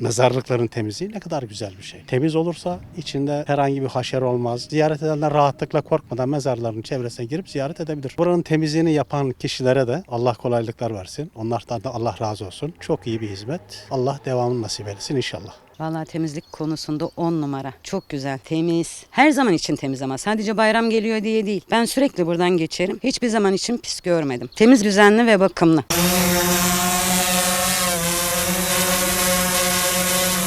Mezarlıkların temizliği ne kadar güzel bir şey. Temiz olursa içinde herhangi bir haşer olmaz. Ziyaret edenler rahatlıkla korkmadan mezarların çevresine girip ziyaret edebilir. Buranın temizliğini yapan kişilere de Allah kolaylıklar versin. Onlardan da Allah razı olsun. Çok iyi bir hizmet. Allah devamını nasip etsin inşallah. Vallahi temizlik konusunda on numara. Çok güzel, temiz. Her zaman için temiz ama sadece bayram geliyor diye değil. Ben sürekli buradan geçerim. Hiçbir zaman için pis görmedim. Temiz, düzenli ve bakımlı.